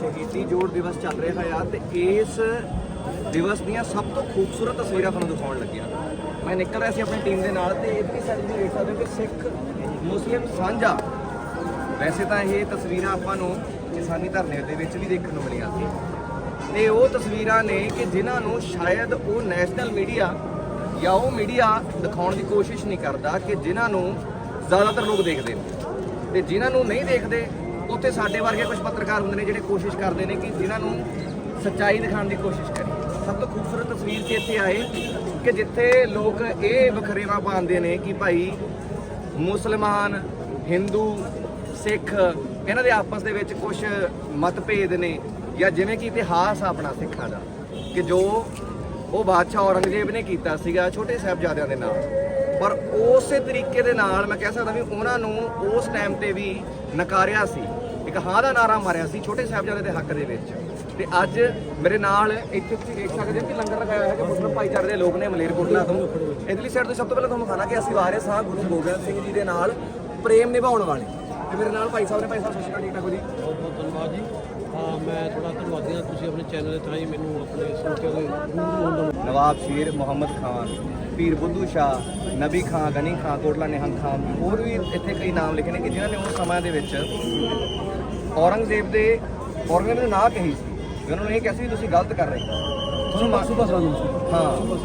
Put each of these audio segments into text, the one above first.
ਸ਼ਹੀਦੀ ਜੋੜ ਦਿਵਸ ਚੱਲ ਰਿਹਾ ਆ ਤੇ ਇਸ ਦਿਵਸ ਦੀਆਂ ਸਭ ਤੋਂ ਖੂਬਸੂਰਤ ਤਸਵੀਰਾਂ ਤੁਹਾਨੂੰ ਦਿਖਾਉਣ ਲੱਗਿਆ। ਮੈਂ ਨਿਕਲ ਰਿਹਾ ਸੀ ਆਪਣੀ ਟੀਮ ਦੇ ਨਾਲ ਤੇ ਇੱਥੇ ਸਾਈਡ ਤੁਸੀਂ ਦੇਖ ਸਕਦੇ ਹੋ ਕਿ ਸਿੱਖ ਮੁਸਲਿਮ ਸਾਂਝਾ। ਵੈਸੇ ਤਾਂ ਇਹ ਤਸਵੀਰਾਂ ਆਪਾਂ ਨੂੰ ਕਿਸਾਨੀ ਧਰਨੇ ਦੇ ਵਿੱਚ ਵੀ ਦੇਖਣ ਨੂੰ ਮਿਲੀਆਂ ਸੀ। ਤੇ ਉਹ ਤਸਵੀਰਾਂ ਨੇ ਕਿ ਜਿਨ੍ਹਾਂ ਨੂੰ ਸ਼ਾਇਦ ਉਹ ਨੈਸ਼ਨਲ ਮੀਡੀਆ ਜਾਂ ਉਹ ਮੀਡੀਆ ਦਿਖਾਉਣ ਦੀ ਕੋਸ਼ਿਸ਼ ਨਹੀਂ ਕਰਦਾ ਕਿ ਜਿਨ੍ਹਾਂ ਨੂੰ ਜ਼ਿਆਦਾਤਰ ਲੋਕ ਦੇਖਦੇ ਨੇ। ਤੇ ਜਿਨ੍ਹਾਂ ਨੂੰ ਨਹੀਂ ਦੇਖਦੇ ਉੱਥੇ ਸਾਡੇ ਵਰਗੇ ਕੁਝ ਪੱਤਰਕਾਰ ਹੁੰਦੇ ਨੇ ਜਿਹੜੇ ਕੋਸ਼ਿਸ਼ ਕਰਦੇ ਨੇ ਕਿ ਜਿਨ੍ਹਾਂ ਨੂੰ ਸੱਚਾਈ ਦਿਖਾਉਣ ਦੀ ਕੋਸ਼ਿਸ਼ ਕਰੀ ਸਭ ਤੋਂ ਖੂਬਸੂਰਤ ਤਸਵੀਰ 'ਚ ਇੱਥੇ ਆਏ ਕਿ ਜਿੱਥੇ ਲੋਕ ਇਹ ਵਖਰੇਵਾ ਪਾਉਂਦੇ ਨੇ ਕਿ ਭਾਈ ਮੁਸਲਮਾਨ, ਹਿੰਦੂ, ਸਿੱਖ, ਇਹਨਾਂ ਦੇ ਆਪਸ ਦੇ ਵਿੱਚ ਕੁਝ ਮਤਭੇਦ ਨੇ ਜਾਂ ਜਿਵੇਂ ਕਿ ਇਤਿਹਾਸ ਆ ਆਪਣਾ ਸਿੱਖਾਂ ਦਾ ਕਿ ਜੋ ਉਹ ਬਾਦਸ਼ਾਹ ਔਰੰਗਜ਼ੇਬ ਨੇ ਕੀਤਾ ਸੀਗਾ ਛੋਟੇ ਸਾਹਿਬਜ਼ਾਦਿਆਂ ਦੇ ਨਾਲ। ਪਰ ਉਸੇ ਤਰੀਕੇ ਦੇ ਨਾਲ ਮੈਂ ਕਹਿ ਸਕਦਾ ਵੀ ਉਹਨਾਂ ਨੂੰ ਉਸ ਟਾਈਮ ਤੇ ਵੀ ਨਕਾਰਿਆ ਸੀ। ਇੱਕ ਹਾਂ ਦਾ ਨਾਰਾ ਮਾਰਿਆ ਸੀ ਛੋਟੇ ਸਾਹਿਬਜ਼ਾਦੇ ਦੇ ਹੱਕ ਦੇ ਵਿੱਚ। ਤੇ ਅੱਜ ਮੇਰੇ ਨਾਲ ਇੱਥੇ ਤੁਸੀਂ ਦੇਖ ਸਕਦੇ ਹੋ ਕਿ ਲੰਗਰ ਲਗਾਇਆ ਹੋਇਆ ਹੈ ਕਿ ਮੁਸਲਮ ਭਾਈਚਾਰੇ ਦੇ ਲੋਕ ਨੇ ਮਲੇਰਕੋਟਲਾ ਤੋਂ। ਇਧਰਲੀ ਸਾਈਡ ਤੋਂ ਸਭ ਤੋਂ ਪਹਿਲਾਂ ਤੁਹਾਨੂੰ ਖਾਣਾ ਕਿ ਅਸੀਂ ਵਾਰਿਸ ਹਾਂ ਗੁਰੂ ਗੋਬਿੰਦ ਸਿੰਘ ਜੀ ਦੇ ਨਾਲ ਪ੍ਰੇਮ ਨਿਭਾਉਣ ਵਾਲੇ। ਤੇ ਮੇਰੇ ਨਾਲ ਭਾਈ ਸਾਹਿਬ ਨੇ ਭਾਈ ਸਾਹਿਬ ਸਤਿ ਸ਼੍ਰੀ ਅਕਾਲ ਠੀਕ ਠਾਕ ਹੋ ਜੀ? ਬਹੁਤ ਬਹੁਤ ਧੰਨਵਾਦ ਜੀ। ਮੈਂ ਥੋੜਾ ਧੰਨਵਾਦੀ ਹਾਂ ਤੁਸੀਂ ਆਪਣੇ ਚੈਨਲ ਦੇ ਥਾਈ ਮੈਨੂੰ ਆਪਣੇ ਹੋਣ ਦਾ ਨਵਾਬ ਸ਼ੀਰ ਮੁਹੰਮਦ ਖਾਨ ਪੀਰ ਬੁੱਧੂ ਸ਼ਾਹ ਨਬੀ ਖਾਨ ਗਨੀ ਖਾਨ ਕੋਟਲਾ ਨਿਹੰਗ ਖਾਨ ਹੋਰ ਵੀ ਇੱਥੇ ਕਈ ਨਾਮ ਲਿਖੇ ਨੇ ਕਿ ਜਿਨ੍ਹਾਂ ਨੇ ਉਸ ਸਮੇਂ ਦੇ ਵਿੱਚ ਔਰੰਗਜ਼ੇਬ ਦੇ ਔਰੰਗਜ਼ੇਬ ਦੇ ਨਾਂ ਕਹੀ ਸੀ। ਉਹਨਾਂ ਨੂੰ ਇਹ ਕਿਹਾ ਸੀ ਵੀ ਤੁਸੀਂ ਗਲਤ ਕਰ ਰਹੇ ਹੋ। ਮਾ- ਸੁਭਾ ਸਲਾਮ ਜੀ ਹਾਂ।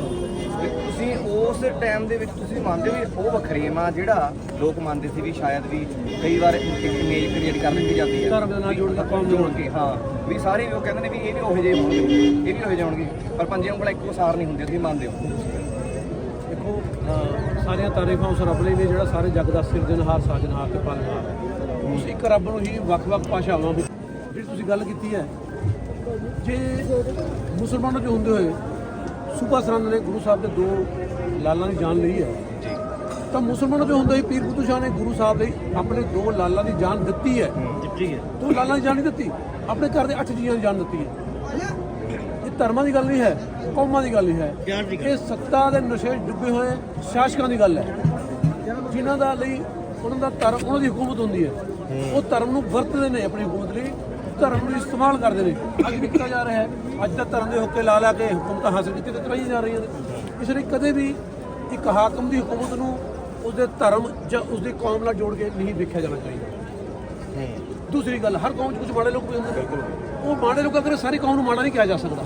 ਵੀ ਤੁਸੀਂ ਉਸ ਟਾਈਮ ਦੇ ਵਿੱਚ ਤੁਸੀਂ ਮੰਨਦੇ ਹੋ ਵੀ ਉਹ ਵਖਰੇਵਾ ਜਿਹੜਾ ਲੋਕ ਮੰਨਦੇ ਸੀ ਵੀ ਸ਼ਾਇਦ ਵੀ ਕਈ ਵਾਰ ਇਮੇਜ ਕ੍ਰੀਏਟ ਕਰ ਦਿੱਤੀ ਜਾਂਦੀ ਹੈ। ਧਰਮ ਦੇ ਨਾਲ ਜੋੜ ਕੇ ਕੌਮ ਜੋੜ ਕੇ ਹਾਂ। ਵੀ ਸਾਰੇ ਲੋਕ ਕਹਿੰਦੇ ਨੇ ਵੀ ਇਹ ਵੀ ਉਹੋ ਜਿਹੇ ਹੋਣਗੇ ਇਹ ਵੀ ਉਹੋ ਜਿਹੇ ਹੋਣਗੇ ਪਰ ਪੰਜੇ ਉਂਗਲਾਂ ਇੱਕੋ ਸਾਰ ਨਹੀਂ ਹੁੰਦੀਆਂ ਤੁਸੀਂ ਮੰਨਦੇ ਹੋ। ਦੇਖੋ ਸਾਰੀਆਂ ਤਾਰੀਫਾਂ ਉਸ ਰੱਬ ਲਈ ਨੇ ਜਿਹੜਾ ਸਾਰੇ ਜਗ ਦਾ ਸਿਰਜਣਹਾਰ ਸਾਜਣਹਾਰ ਤੇ ਪਾਲਣਹਾਰ ਹੈ। ਇੱਕ ਰੱਬ ਨੂੰ ਹੀ ਵੱਖ-ਵੱਖ ਭਾਸ਼ਾਵਾਂ ਵਿੱਚ ਜਿਹੜੀ ਤੁਸੀਂ ਗੱਲ ਕੀਤੀ ਹੈ ਜੇ ਮੁਸਲਮਾਨਾਂ ਚ ਹੁੰਦੇ ਹੋਏ ਸੂਬਾ ਸਰਹੰਦ ਨੇ ਗੁਰੂ ਸਾਹਿਬ ਦੇ ਦੋ ਲਾਲਾਂ ਦੀ ਜਾਨ ਲਈ ਹੈ ਤਾਂ ਮੁਸਲਮਾਨਾਂ ਚ ਹੁੰਦੇ ਹੀ ਪੀਰ ਬੁੱਧੂ ਸ਼ਾਹ ਨੇ ਗੁਰੂ ਸਾਹਿਬ ਦੇ ਆਪਣੇ ਦੋ ਲਾਲਾਂ ਦੀ ਜਾਨ ਦਿੱਤੀ ਹੈ। ਦਿੱਤੀ ਹੈ। ਤੂੰ ਲਾਲਾਂ ਦੀ ਜਾਨ ਨਹੀਂ ਦਿੱਤੀ ਆਪਣੇ ਘਰ ਦੇ ਅੱਠ ਜੀਆਂ ਦੀ ਜਾਨ ਦਿੱਤੀ ਹੈ। ਇਹ ਧਰਮਾਂ ਦੀ ਗੱਲ ਨਹੀਂ ਹੈ ਕੌਮਾਂ ਦੀ ਗੱਲ ਨਹੀਂ ਹੈ। ਇਹ ਸੱਤਾ ਦੇ ਨਸ਼ੇ ਡੁੱਬੇ ਹੋਏ ਸ਼ਾਸਕਾਂ ਦੀ ਗੱਲ ਹੈ। ਜਿਨ੍ਹਾਂ ਦਾ ਲਈ ਉਹਨਾਂ ਦਾ ਧਰਮ ਉਹਨਾਂ ਦੀ ਹਕੂਮਤ ਹੁੰਦੀ ਹੈ। ਉਹ ਧਰਮ ਨੂੰ ਵਰਤਦੇ ਨੇ ਆਪਣੀ ਹਕੂਮਤ ਲਈ, ਧਰਮ ਨੂੰ ਇਸਤੇਮਾਲ ਕਰਦੇ ਨੇ। ਅੱਜ ਵੀ ਕੀਤਾ ਜਾ ਰਿਹਾ ਹੈ, ਅੱਜ ਦਾ ਧਰਮ ਦੇ ਹੁੱਕੇ ਲਾ ਲਾ ਕੇ ਹਕੂਮਤਾਂ ਹਾਸਲ ਕੀਤੀ ਤੇ ਕਰਾਈ ਜਾ ਰਹੀਆਂ ਨੇ। ਇਸ ਲਈ ਕਦੇ ਵੀ ਇੱਕ ਹਾਕਮ ਦੀ ਹਕੂਮਤ ਨੂੰ ਉਸਦੇ ਧਰਮ ਜਾਂ ਉਸਦੀ ਕੌਮ ਨਾਲ ਜੋੜ ਕੇ ਨਹੀਂ ਦੇਖਿਆ ਜਾਣਾ ਚਾਹੀਦਾ। ਦੂਸਰੀ ਗੱਲ, ਹਰ ਕੌਮ 'ਚ ਕੁਝ ਮਾੜੇ ਲੋਕ ਵੀ ਹੁੰਦੇ ਨੇ। ਉਹ ਮਾੜੇ ਲੋਕਾਂ ਕਰਕੇ ਸਾਰੀ ਕੌਮ ਨੂੰ ਮਾੜਾ ਨਹੀਂ ਕਿਹਾ ਜਾ ਸਕਦਾ।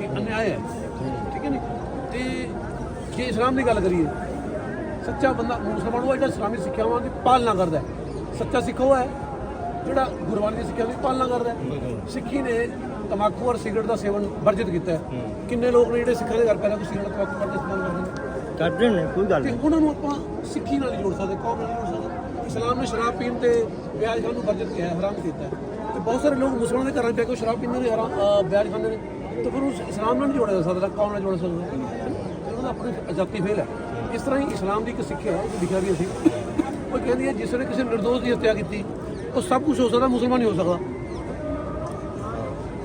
ਇਹ ਅਨਿਆਏ ਹੈ। ਠੀਕ ਹੈ ਨਹੀਂ ਤੇ ਜੇ ਇਸਲਾਮ ਦੀ ਗੱਲ ਕਰੀਏ, ਸੱਚਾ ਬੰਦਾ ਮੁਸਲਮਾਨ ਉਹ ਜਿਹੜਾ ਇਸਲਾਮੀ ਸਿੱਖਿਆਵਾਂ ਦੀ ਪਾਲਣਾ ਕਰਦਾ ਹੈ ਸੱਚਾ ਸਿੱਖ ਉਹ ਹੈ ਜਿਹੜਾ ਗੁਰਬਾਣੀ ਦੀ ਸਿੱਖਿਆ ਦੀ ਪਾਲਣਾ ਕਰਦਾ ਹੈ। ਸਿੱਖੀ ਨੇ ਤਮਾਕੂ ਔਰ ਸਿਗਰਟ ਦਾ ਸੇਵਨ ਵਰਜਿਤ ਕੀਤਾ ਹੈ। ਕਿੰਨੇ ਲੋਕ ਨੇ ਜਿਹੜੇ ਸਿੱਖਾਂ ਦੇ ਘਰ ਪਹਿਲਾਂ ਕੋਈ ਸਿਗਰਟ ਤਮਾਕੂ ਕਰਦੇ ਇਸਤੇਮਾਲ ਕਰਦੇ ਨੇ? ਕਰਦੇ ਨੇ ਕੋਈ ਗੱਲ ਤੇ ਉਹਨਾਂ ਨੂੰ ਆਪਾਂ ਸਿੱਖੀ ਨਾਲ ਨਹੀਂ ਜੋੜ ਸਕਦੇ ਕੌਮ ਨਾਲ ਨਹੀਂ ਜੋੜ ਸਕਦੇ। ਇਸਲਾਮ ਨੇ ਸ਼ਰਾਬ ਪੀਣ ਤੇ ਵਿਆਜ ਖਾਣ ਨੂੰ ਵਰਜਿਤ ਕੀਤਾ ਹਰਾਮ ਕੀਤਾ ਤੇ ਬਹੁਤ ਸਾਰੇ ਲੋਕ ਮੁਸਲਮਾਨਾਂ ਦੇ ਘਰਾਂ ਬੈ ਕੇ ਸ਼ਰਾਬ ਪੀਂਦੇ ਨੇ ਹਰਾਮ ਵਿਆਜ ਖਾਂਦੇ ਨੇ। ਤੇ ਫਿਰ ਉਸ ਇਸਲਾਮ ਨਾਲ ਨਹੀਂ ਜੋੜਿਆ ਜਾ ਸਕਦਾ ਕੌਮ ਨਾਲ ਜੋੜ ਸਕਦਾ। ਤੇ ਉਹਦਾ ਆਪਣੀ ਆਜ਼ਾਦੀ ਫੇਲ ਹੈ। ਇਸ ਤਰ੍ਹਾਂ ਹੀ ਇਸਲਾਮ ਦੀ ਇੱਕ ਸਿੱਖਿਆ ਹੈ ਜੋ ਅਸੀਂ। ਉਹ ਕਹਿੰਦੀ ਹੈ ਜਿਸ ਨੇ ਕਿਸੇ ਨਿਰਦੋਸ਼ ਦੀ ਹੱਤਿਆ ਕੀਤੀ ਉਹ ਸਭ ਕੁਝ ਹੋ ਸਕਦਾ ਮੁਸਲਮਾਨ ਨਹੀਂ ਹੋ ਸਕਦਾ।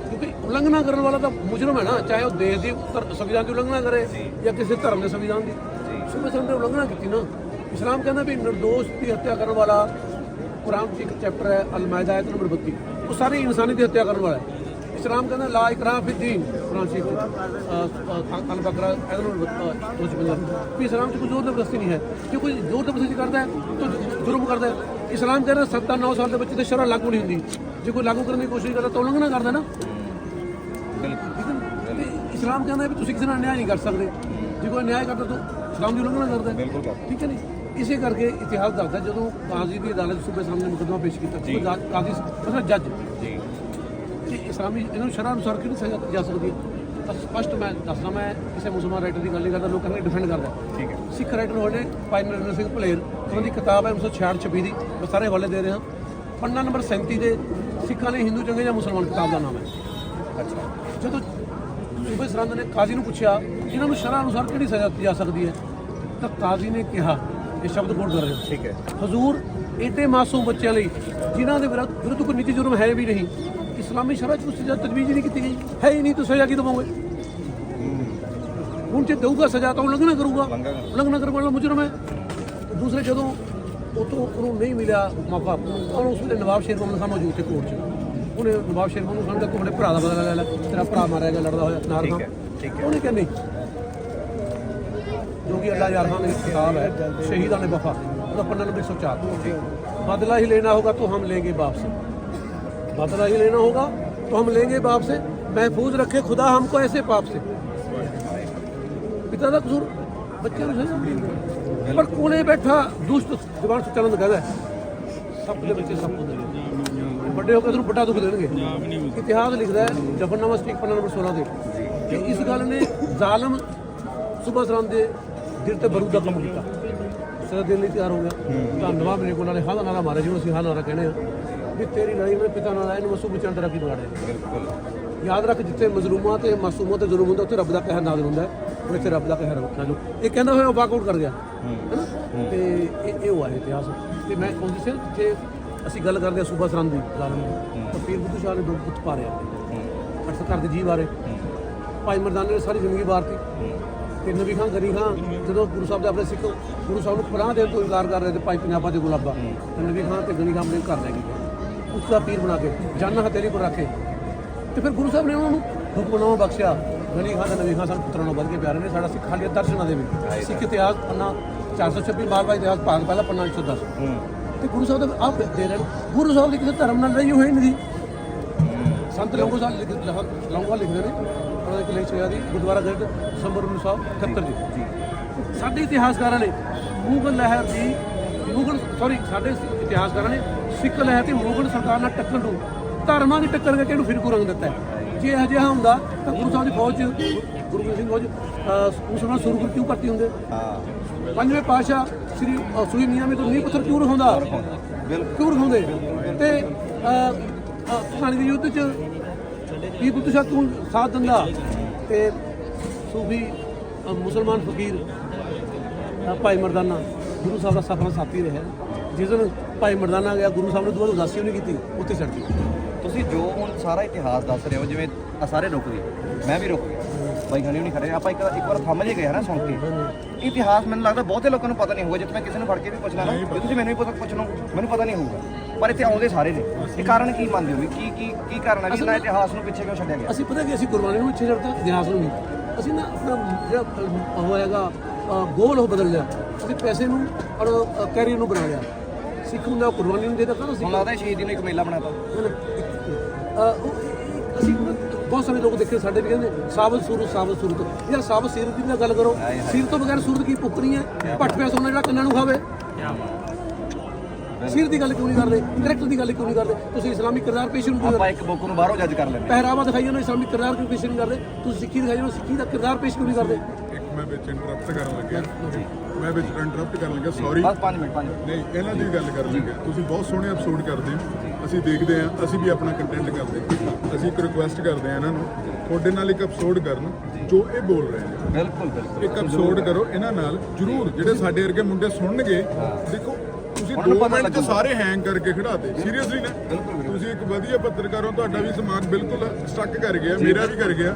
ਕਿਉਂਕਿ ਉਲੰਘਣਾ ਕਰਨ ਵਾਲਾ ਤਾਂ ਮੁਜਰਮ ਹੈ ਨਾ ਚਾਹੇ ਉਹ ਦੇਸ਼ ਦੀ ਸੰਵਿਧਾਨ ਦੀ ਉਲੰਘਣਾ ਕਰੇ ਜਾਂ। ਕਿਸੇ ਧਰਮ ਦੇ ਸੰਵਿਧਾਨ ਦੀ। ਸੁਬੇ ਸੰਦੇ ਉਲੰਘਣਾ ਕੀਤੀ ਨਾ। ਇਸਲਾਮ ਕਹਿੰਦਾ ਵੀ ਨਿਰਦੋਸ਼ ਦੀ ਹੱਤਿਆ ਕਰਨ ਵਾਲਾ ਕੁਰਾਨ 'ਚ ਇੱਕ ਚੈਪਟਰ ਹੈ ਅਲ ਮਾਇਦਾ ਆਇਤ ਨੰਬਰ 32 ਉਹ ਸਾਰੀ ਇਨਸਾਨੀ ਦੀ ਹੱਤਿਆ ਕਰਨ ਵਾਲਾ ਹੈ। ਇਸਲਾਮ ਕਹਿੰਦਾ ਲਾ ਇਕਰਾਹ ਫਿ ਦੀਨ ਕੁਰਾਨ ਸ਼ਰੀਫ ਅਲ ਬਕਰਾ ਆਇਤ ਨੰਬਰ 55 ਵੀ ਇਸਲਾਮ 'ਚ ਕੋਈ ਜ਼ੋਰ ਜ਼ਬਰਦਸਤੀ ਨਹੀਂ ਹੈ। ਜੇ ਕੋਈ ਜ਼ੋਰ ਜ਼ਬਰਦਸਤੀ ਕਰਦਾ ਹੈ ਤਾਂ ਜੁਰਮ ਕਰਦਾ ਹੈ। ਇਸਲਾਮ ਕਹਿੰਦਾ 7 9 ਸਾਲ ਦੇ ਬੱਚੇ ਤੇ ਸ਼ਰਅ ਲਾਗੂ ਨਹੀਂ ਹੁੰਦੀ। ਜੇ ਕੋਈ ਲਾਗੂ ਕਰਨ ਦੀ ਕੋਸ਼ਿਸ਼ ਕਰਦਾ ਤਾਂ ਉਲੰਘਣਾ ਕਰਦਾ ਨਾ। ਇਸਲਾਮ ਕਹਿੰਦਾ ਵੀ ਤੁਸੀਂ ਕਿਸੇ ਨਾਲ ਨਿਆਂ ਨਹੀਂ ਕਰ ਸਕਦੇ। ਜੇ ਕੋਈ ਨਿਆਂ ਕਰਦਾ ਤਾਂ ਇਸਲਾਮ ਦੀ ਉਲੰਘਣਾ ਕਰਦਾ। ਬਿਲਕੁਲ ਠੀਕ ਹੈ ਨਹੀਂ? ਇਸੇ ਕਰਕੇ ਇਤਿਹਾਸ ਦੱਸਦਾ ਜਦੋਂ ਕਾਜ਼ੀ ਦੀ ਅਦਾਲਤ ਸੂਬੇ ਸਾਹਮਣੇ ਮੁਕੱਦਮਾ ਪੇਸ਼ ਕੀਤਾ ਕਾਜ਼ੀ ਮਤਲਬ ਜੱਜ ਜੀ। ਕਿ ਇਸਲਾਮੀ ਇਹਨੂੰ ਸ਼ਰ੍ਹਾ ਅਨੁਸਾਰ ਕਿਉਂ ਨਹੀਂ ਸਜ਼ਾ ਦਿੱਤੀ ਜਾ ਸਕਦੀ। ਹੈ ਤਾਂ ਸਪਸ਼ਟ ਮੈਂ ਦੱਸਦਾ ਮੈਂ ਕਿਸੇ ਮੁਸਲਮਾਨ ਰਾਈਟਰ ਦੀ ਗੱਲ ਨਹੀਂ ਕਰਦਾ ਲੋਕਾਂ ਨੂੰ ਡਿਫੈਂਡ ਕਰਦਾ। ਠੀਕ ਹੈ। ਸਿੱਖ ਰਾਈਟਰ ਨੇ ਭਾਈ ਨਰਿੰਦਰ ਸਿੰਘ ਭਲੇਰ ਉਹਨਾਂ ਦੀ ਕਿਤਾਬ ਹੈ 1966 ਛਪੀ ਦੀ ਮੈਂ ਸਾਰੇ ਹਵਾਲੇ ਦੇ ਰਿਹਾ। ਪੰਨਾ ਨੰਬਰ 37 ਦੇ ਸਿੱਖਾਂ ਲਈ ਹਿੰਦੂ ਚੰਗੇ ਜਾਂ ਮੁਸਲਮਾਨ ਕਿਤਾਬ ਦਾ ਨਾਮ ਹੈ। ਅੱਛਾ। ਜਦੋਂ ਸੂਬੇ ਸਰਹੰਦ ਨੇ ਕਾਜ਼ੀ ਨੂੰ ਪੁੱਛਿਆ ਇਹਨਾਂ ਨੂੰ ਸ਼ਰ੍ਹਾ ਅਨੁਸਾਰ ਕਿਹੜੀ ਸਜ਼ਾ ਦਿੱਤੀ ਜਾ ਸਕਦੀ ਹੈ? ਤਾਂ ਕਾਜ਼ੀ ਨੇ ਕਿਹਾ ਇਹ ਸ਼ਬਦ ਕੋਟ ਕਰ ਰਿਹਾ। ਠੀਕ ਹੈ। ਹਜ਼ੂਰ ਏਡੇ ਮਾਸੂਮ ਬੱਚਿਆਂ ਲਈ ਜਿਨ੍ਹਾਂ ਦੇ ਵਿਰੁੱਧ ਵਿਰੁੱਧ ਕੋਈ ਨਿੱਜੀ ਜੁਰਮ ਹੈ ਵੀ ਨਹੀਂ। ਇਸਲਾਮੀ ਸ਼ਰਅ ਚ ਉਸ ਸਜ਼ਾ ਤਜਵੀਜ਼ ਨਹੀਂ ਕੀਤੀ ਗਈ। ਹੈ ਹੀ ਨਹੀਂ ਤੂੰ ਸਜ਼ਾ ਕੀ ਦਵਾਂਗੇ? ਹੁਣ ਜੇ ਦਊਗਾ ਸਜ਼ਾ ਤਾਂ ਉਹ ਲੰਘਣਾ ਕਰੂਗਾ। ਲੰਘਣਾ ਕਰਨ ਵਾਲਾ ਮੁਜਰਮ ਹੈ। ਦੂਸਰੇ ਜਦੋਂ ਉਤੋਂ ਉਹਨੂੰ ਨਹੀਂ ਮਿਲਿਆ ਮਾਫ਼ਾ ਔਰ ਉਸ ਵੇਲੇ ਨਵਾਬ ਸ਼ੇਰ ਮੁਹੰਮਦ ਖਾਨ ਮੌਜੂਦ ਸੀ ਕੋਰਟ 'ਚ। ਉਹਨੇ ਨਵਾਬ ਸ਼ੇਰ ਮੁਹੰਮਦ ਖਾਨ ਦਾ ਕੋਹੜੇ ਭਰਾ ਦਾ ਬਦਲਾ ਲੈ ਲੈ ਤੇਰਾ ਭਰਾ ਮਾਰਿਆ ਗਿਆ ਲੜਦਾ ਹੋਇਆ ਨਾਰ ਖਾਨ ਉਹਨੇ ਕਹਿੰਦੇ ਜੋ ਕਿ ਅੱਲਾ ਯਾਰ ਖਾਨ ਦੀ ਕਿਤਾਬ ਹੈ ਸ਼ਹੀਦਾਂ ਨੇ ਵਫਾ। ਉਹਦਾ ਪੰਨਾ ਨੰਬਰ 104 ਬਦਲਾ ਹੀ ਲੈਣਾ ਹੋਗਾ ਤੋ ਹਮ ਲੇਗੇ ਵਾਪਸ। बदला ही लेना होगा तो हम लेंगे बाप से महफूज रखे खुदा हमको ऐसे पाप से ਪਿਤਾ ਦਾ ਕਸੂਰ ਬੱਚਿਆਂ ਨੂੰ ਸਹੀ ਪਰ ਕੋਲੇ ਬੈਠਾ ਦੁਸ਼ਟ ਜ਼ਬਾਨ ਤੋਂ ਚੱਲਣ ਕਹਿੰਦਾ ਸੱਪ ਦੇ ਬੱਚੇ ਸੱਪ ਹੁੰਦੇ ਨੇ ਵੱਡੇ ਹੋ ਕੇ ਤੁਹਾਨੂੰ ਵੱਡਾ ਦੁੱਖ ਦੇਣਗੇ ਇਤਿਹਾਸ ਲਿਖਦਾ ਹੈ ਜਫਰਨਾਮਾ ਸਟੀਕ ਪੰਨਾ ਨੰਬਰ 16 ਦੇ ਕਿ ਇਸ ਗੱਲ ਨੇ ਜ਼ਾਲਮ ਸੁਬਹ ਸਰਾਂ ਦੇ ਦਿਲ ਤੇ ਬਰੂਦ ਦਾ ਕੰਮ ਕੀਤਾ ਸਦਾ ਦਿਲ ਲਈ ਤਿਆਰ ਹੋ ਗਿਆ ਧੰਨਵਾਦ ਮੇਰੇ ਕੋਲ ਨਾਲੇ ਹਾਂ ਦਾ ਨਾਰਾ ਮਾਰਿਆ ਜਿਹਨੂੰ ਅਸੀਂ ਹਾਂ ਨਾਰਾ ਕਹਿੰਦੇ ਆ ਵੀ ਤੇਰੀ ਲੜਾਈ ਮੇਰੇ ਪਿਤਾ ਨਾਲ ਆਏ ਮਸੂ ਵਿਚਾਰ ਤੇਰਾ ਕੀ ਬਗਾੜਿਆ ਯਾਦ ਰੱਖ ਜਿੱਥੇ ਮਜ਼ਲੂਮਾਂ ਤੇ ਮਾਸੂਮਾਂ ਤੇ ਜ਼ੁਲਮ ਹੁੰਦਾ, ਉੱਥੇ ਰੱਬ ਦਾ ਕਹਿਰ ਨਾਜ਼ਲ ਹੁੰਦਾ ਹੈ। ਉਹ ਇੱਥੇ ਰੱਬ ਦਾ ਕਹਿਰ ਨਾਜ਼ਲ ਇਹ ਕਹਿੰਦਾ ਹੋਇਆ ਵਾਕਆਊਟ ਕਰ ਗਿਆ। ਹੈਨਾ? ਤੇ ਇਹ ਇਹ ਉਹ ਹੈ ਇਤਿਹਾਸ। ਤੇ ਮੈਂ ਕਹਿੰਦੀ ਸੀ ਜੇ ਅਸੀਂ ਗੱਲ ਕਰਦੇ ਹਾਂ ਸੂਬਾ ਸਰੰਦ ਦੀ ਜ਼ਾਲਮ ਤਾਂ ਪੀਰ ਬੁੱਧੂ ਸ਼ਾਹ ਨੇ ਦੋ ਪੁੱਤ ਪਾਰੇ ਆ ਅਰਥ ਘਰ ਜੀ ਬਾਰੇ ਭਾਈ ਮਰਦਾਨੇ ਨੇ ਸਾਰੀ ਜ਼ਿੰਦਗੀ ਵਾਰਤੀ। ਤੇ ਨਬੀ ਖਾਨ, ਗਰੀ ਖਾਨ, ਜਦੋਂ ਗੁਰੂ ਸਾਹਿਬ ਦੇ ਆਪਣੇ ਸਿੱਖ ਗੁਰੂ ਸਾਹਿਬ ਨੂੰ ਪਰਾਂ ਦੇਣ ਤੋਂ ਇਨਕਾਰ ਕਰ ਰਹੇ ਤੇ ਭਾਈ ਪੰਜਾਬਾਂ ਦੇ ਗੁਲਾਬਾ। ਤੇ ਨਬੀ ਖਾਨ ਤੇ ਗਨੀ ਖਾਨ ਨੇ ਘਰ ਲੈ ਗਏ। ਉਸ ਦਾ ਪੀਰ ਬਣਾ ਕੇ ਜਾਨਾਂ ਹਥੇਲੀ ਪਰ ਰੱਖੇ ਤੇ ਫਿਰ ਗੁਰੂ ਸਾਹਿਬ ਨੇ ਉਹਨਾਂ ਨੂੰ ਹੁਕਮਨਾਮਾ ਬਖਸ਼ਿਆ ਗਨੀ ਖਾਨ ਤੇ ਨਬੀ ਖਾਨ ਸਾਨੂੰ ਪੁੱਤਰਾਂ ਨੂੰ ਵੱਧ ਕੇ ਪਿਆਰੇ ਨੇ ਸਾਡਾ ਸਿੱਖ ਖਾਲੀ ਦਰਸ਼ਨਾਂ ਦੇ ਵਿੱਚ ਸਿੱਖ ਇਤਿਹਾਸ ਪੰਨਾ 426 ਮਾਲਵਾ ਇਤਿਹਾਸ ਭਾਗ ਪਹਿਲਾ ਪੰਨਾ 110 ਤੇ ਗੁਰੂ ਸਾਹਿਬ ਦਾ ਆਪ ਦੇ ਰਹੇ। ਗੁਰੂ ਸਾਹਿਬ ਦੀ ਕਿਸੇ ਧਰਮ ਨਾਲ ਰਹੀ ਹੋਈ ਨਹੀਂ ਸੰਤ ਲੰਗੋ ਸਾਹਿਬ ਲਿਖ ਲੰਗੋਆ ਲਿਖਦੇ ਨੇ ਉਹਨਾਂ ਦੇ ਕਲੇਸ਼ ਹੋਇਆ ਦੀ ਗੁਰਦੁਆਰਾ ਗ੍ਰੰਥ ਦਸੰਬਰ 1978 ਜੀ। ਸਾਡੇ ਇਤਿਹਾਸਕਾਰਾਂ ਨੇ ਮੁਗਲ ਲਹਿਰ ਦੀ ਮੁਗਲ ਸੌਰੀ ਸਾਡੇ ਇਤਿਹਾਸਕਾਰਾਂ ਨੇ ਸਿੱਖ ਲਹਿਰ ਤੇ ਮੁਗਲ ਸਰਕਾਰ ਨਾਲ ਟੱਕਰ ਨੂੰ ਧਰਮਾਂ ਦੀ ਟੱਕਰ ਕਰਕੇ ਇਹਨੂੰ ਫਿਰਕੂ ਰੰਗ ਦਿੱਤਾ। ਜੇ ਅਜਿਹਾ ਹੁੰਦਾ ਤਾਂ ਗੁਰੂ ਸਾਹਿਬ ਦੀ ਫੌਜ ਗੁਰੂ ਗੋਬਿੰਦ ਸਿੰਘ ਫੌਜ ਮੁਸਲਮਾਨ ਸੁਰਗੁਰ ਕਿਉਂ ਭਰਤੀ ਹੁੰਦੇ? ਹਾਂ। ਪੰਜਵੇਂ ਪਾਤਸ਼ਾਹ ਸ੍ਰੀ ਸੂਈ ਮੀਆਂ ਮੇ ਤੋਂ ਨੀਂਹ ਪੱਥਰ ਕਿਉਂ ਰਖਾਉਂਦਾ ਬਿਲਕੁਲ। ਕਿਉਂ ਰਖਾਉਂਦੇ ਤੇ ਕਹਾਣੀ ਦੇ ਯੁੱਧ 'ਚ ਵੀ ਬੁੱਧ ਸ਼ਾਹ ਤੂੰ ਸਾਥ ਦਿੰਦਾ ਤੇ ਸੂਫੀ ਮੁਸਲਮਾਨ ਫਕੀਰ ਭਾਈ ਮਰਦਾਨਾ ਗੁਰੂ ਸਾਹਿਬ ਦਾ ਸਫਰ ਸਾਥੀ ਰਿਹਾ। ਜਿਸ ਦਿਨ ਭਾਈ ਮਰਦਾਨਾ ਗਿਆ ਗੁਰੂ ਸਾਹਿਬ ਨੇ ਦੁਬਾਰਾ ਉਦਾਸੀ ਨਹੀਂ ਕੀਤੀ ਉੱਥੇ ਛੱਡ ਦਿੱਤੀ ਤੁਸੀਂ ਜੋ ਹੁਣ ਸਾਰਾ ਇਤਿਹਾਸ ਦੱਸ ਰਹੇ ਹੋ ਜਿਵੇਂ ਆ ਸਾਰੇ ਰੁਕ ਗਏ ਮੈਂ ਵੀ ਰੁਕ ਗਿਆ। ਬਾਈ ਹਣੀ ਨਹੀਂ ਖੜੇ ਆਪਾਂ ਇੱਕ ਇੱਕ ਵਾਰ ਥੰਮ ਜੇ ਗਏ ਨਾ ਸੁਣ ਕੇ। ਇਤਿਹਾਸ ਮੈਨੂੰ ਲੱਗਦਾ ਬਹੁਤੇ ਲੋਕਾਂ ਨੂੰ ਪਤਾ ਨਹੀਂ ਹੋਊਗਾ ਜੇ ਮੈਂ ਕਿਸੇ ਨੂੰ ਫੜ ਕੇ ਵੀ ਪੁੱਛਣਾ ਨਾ ਜੇ ਤੁਸੀਂ ਮੈਨੂੰ ਵੀ ਪਤਾ ਪੁੱਛ ਲਓ ਮੈਨੂੰ ਪਤਾ ਨਹੀਂ ਹੋਊਗਾ। ਪਰ ਇੱਥੇ ਆਉਂਦੇ ਸਾਰੇ ਨੇ। ਇਹ ਕਾਰਨ ਕੀ ਮੰਨਦੇ ਹੋ ਵੀ ਕੀ ਕੀ ਕੀ ਕਾਰਨ ਹੈ ਕਿ ਨਾ ਇਤਿਹਾਸ ਨੂੰ ਪਿੱਛੇ ਕਿਉਂ ਛੱਡਿਆ ਗਿਆ? ਅਸੀਂ ਪਤਾ ਕਿ ਅਸੀਂ ਕੁਰਬਾਨੀ ਨੂੰ ਪਿੱਛੇ ਛੱਡਤਾ ਇਤਿਹਾਸ ਨੂੰ ਨਹੀਂ। ਅਸੀਂ ਨਾ ਆਪਣਾ ਜਿਹੜਾ ਅਹ, ਉਹ ਹੈਗਾ ਅਹ, ਗੋਲ ਉਹ ਬਦਲ ਲਿਆ। ਅਸੀਂ ਪੈਸੇ ਨੂੰ ਔਰ ਕੈਰੀਅਰ ਨੂੰ ਬਣਾ ਲਿਆ। ਸਿੱਖ ਨਾ ਕੁਰਬਾਨੀ ਨੂੰ ਦੇ ਦਿੱਤਾ ਨਾ ਹੁਣ ਲੱਗਦਾ ਸ਼ਹੀਦੀ ਨੂੰ ਇੱਕ ਮੇਲਾ ਬਣਾਤਾ। ਅਹ, ਉਹ- ਇਹ- ਅਸੀਂ ਬਹੁਤ ਸਾਰੇ ਲੋਕ ਦੇਖੇ ਸਾਡੇ ਵੀ ਕਹਿੰਦੇ ਸਾਬਤ ਸੂਰਤ ਸਾਬਤ ਸੂਰਤ। ਯਾਰ ਸਾਬਤ ਸੀਰਤ ਦੀ ਗੱਲ ਕਰੋ ਸੀਰਤ ਤੋਂ ਬਗੈਰ ਸੂਰਤ ਕੀ ਪੁੱਕਣੀ ਹੈ? ਭੱਟ ਪਿਆ ਸੋਨਾ ਜਿਹੜਾ ਕੰਨਾਂ ਨੂੰ ਖਾਵੇ। ਸੀਰਤ ਦੀ ਗੱਲ ਕਿਉਂ ਨਹੀਂ ਕਰਦੇ? ਕਰੈਕਟਰ ਦੀ ਗੱਲ ਕਿਉਂ ਨਹੀਂ ਕਰਦੇ? ਤੁਸੀਂ ਇਸਲਾਮੀ ਕਿਰਦਾਰ ਪੇਸ਼ ਨੂੰ ਆਪਾਂ ਇੱਕ ਬੁੱਕ ਨੂੰ ਬਾਹਰੋਂ ਜੱਜ ਕਰ ਲੈਂਦੇ। ਪਹਿਰਾਵਾ ਦਿਖਾਈਏ ਨਾ ਇਸਲਾਮੀ ਕਿਰਦਾਰ ਕਿਉਂ ਪੇਸ਼ ਨਹੀਂ ਕਰਦੇ? ਤੁਸੀਂ ਸਿੱਖੀ ਦਿਖਾਈਏ ਨਾ ਸਿੱਖੀ ਦਾ ਕਿਰਦਾਰ ਪੇਸ਼ ਕਿਉਂ ਨਹੀਂ ਕਰਦੇ? ਮੈਂ ਵਿੱਚ ਇੰਟਰਰਪਟ ਕਰਨ ਲੱਗਿਆ। ਮੈਂ ਵਿੱਚ ਇੰਟਰਰਪਟ ਕਰਨ ਲੱਗਿਆ ਸੌਰੀ ਬਸ 5 ਮਿੰਟ 5 ਮਿੰਟ। ਨਹੀਂ ਇਹਨਾਂ ਦੀ ਗੱਲ ਕਰਨ ਲੱਗਿਆ ਤੁਸੀਂ ਬਹੁਤ ਸੋਹਣੇ ਐਪੀਸੋਡ ਕਰਦੇ ਹੋ। ਅਸੀਂ ਦੇਖਦੇ ਹਾਂ ਅਸੀਂ ਵੀ ਆਪਣਾ ਕੰਟੈਂਟ ਕਰਦੇ ਹਾਂ। ਅਸੀਂ ਇੱਕ ਰਿਕੁਐਸਟ ਕਰਦੇ ਹਾਂ ਇਹਨਾਂ ਨੂੰ ਤੁਹਾਡੇ ਨਾਲ ਇੱਕ ਐਪੀਸੋਡ ਕਰਨ ਜੋ ਇਹ ਬੋਲ ਰਹੇ ਨੇ। ਬਿਲਕੁਲ ਬਿਲਕੁਲ। ਇੱਕ ਐਪੀਸੋਡ ਕਰੋ ਇਹਨਾਂ ਨਾਲ ਜਰੂਰ ਜਿਹੜੇ ਸਾਡੇ ਵਰਗੇ ਮੁੰਡੇ ਸੁਣਨਗੇ ਦੇਖੋ ਤੁਸੀਂ ਉਹਨਾਂ ਨੂੰ 2 ਪਤਾ ਮਿੰਟ ਚ ਲੱਗੂਗਾ। ਸਾਰੇ ਹੈਂਗ ਕਰਕੇ ਖੜਾਤੇ ਸੀਰੀਅਸਲੀ ਨਾ? ਤੁਸੀਂ ਇੱਕ ਵਧੀਆ ਪੱਤਰਕਾਰ ਹੋ ਤੁਹਾਡਾ ਵੀ ਦਿਮਾਗ ਬਿਲਕੁਲ ਸਟਕ ਕਰ ਗਿਆ ਮੇਰਾ ਵੀ ਕਰ ਗਿਆ।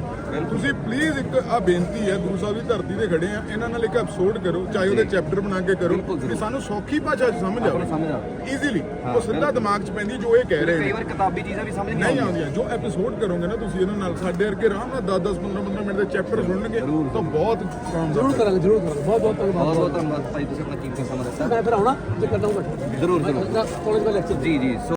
ਤੁਸੀਂ ਪਲੀਜ਼ ਇੱਕ ਆ ਬੇਨਤੀ ਹੈ ਗੁਰੂ ਸਾਹਿਬ ਦੀ ਧਰਤੀ ਤੇ ਖੜੇ ਆ ਇਹਨਾਂ ਨਾਲ ਇੱਕ ਐਪੀਸੋਡ ਕਰੋ ਚਾਹੇ ਉਹਦੇ ਚੈਪਟਰ ਬਣਾ ਕੇ ਕਰੋ ਕਿ ਸਾਨੂੰ ਸੌਖੀ ਭਾਸ਼ਾ ਚ ਸਮਝ ਆਵੇ। ਸਮਝ ਆਵੇ। ਈਜ਼ੀਲੀ ਉਹ ਸਿੱਧਾ ਦਿਮਾਗ ਚ ਪੈਂਦੀ ਜੋ ਇਹ ਕਹਿ ਰਹੇ ਕਈ ਨੇ ਵਾਰ ਕਿਤਾਬੀ ਚੀਜ਼ਾਂ ਵੀ ਸਮਝ ਨਹੀਂ ਨਹੀਂ ਆਉਂਦੀਆਂ। ਆਉਂਦੀਆਂ। ਜੋ ਐਪੀਸੋਡ ਕਰੋਗੇ ਨਾ ਤੁਸੀਂ ਇਹਨਾਂ ਨਾਲ ਸਾਡੇ ਵਰਗੇ ਆਰਾਮ ਨਾਲ 10 10 15 15 ਮਿੰਟ ਦੇ ਚੈਪਟਰ ਸੁਣਨਗੇ ਤਾਂ ਬਹੁਤ ਕੰਮ ਜ਼ਰੂਰ ਕਰਾਂਗੇ ਜ਼ਰੂਰ ਕਰਾਂਗੇ। ਬਹੁਤ ਬਹੁਤ ਧੰਨਵਾਦ। ਬਹੁਤ ਬਹੁਤ ਧੰਨਵਾਦ ਭਾਈ ਤੁਸੀਂ ਆਪਣਾ ਕੀਮਤੀ ਸਮਾਂ ਦਿੱਤਾ। ਮੈਂ ਫਿਰ ਆਉਣਾ ਤੇ ਕਰਦਾ ਹਾਂ ਜ਼ਰੂਰ ਜ਼ਰੂਰ। ਕਾਲਜ ਦਾ ਲੈਕਚਰ ਜੀ ਜੀ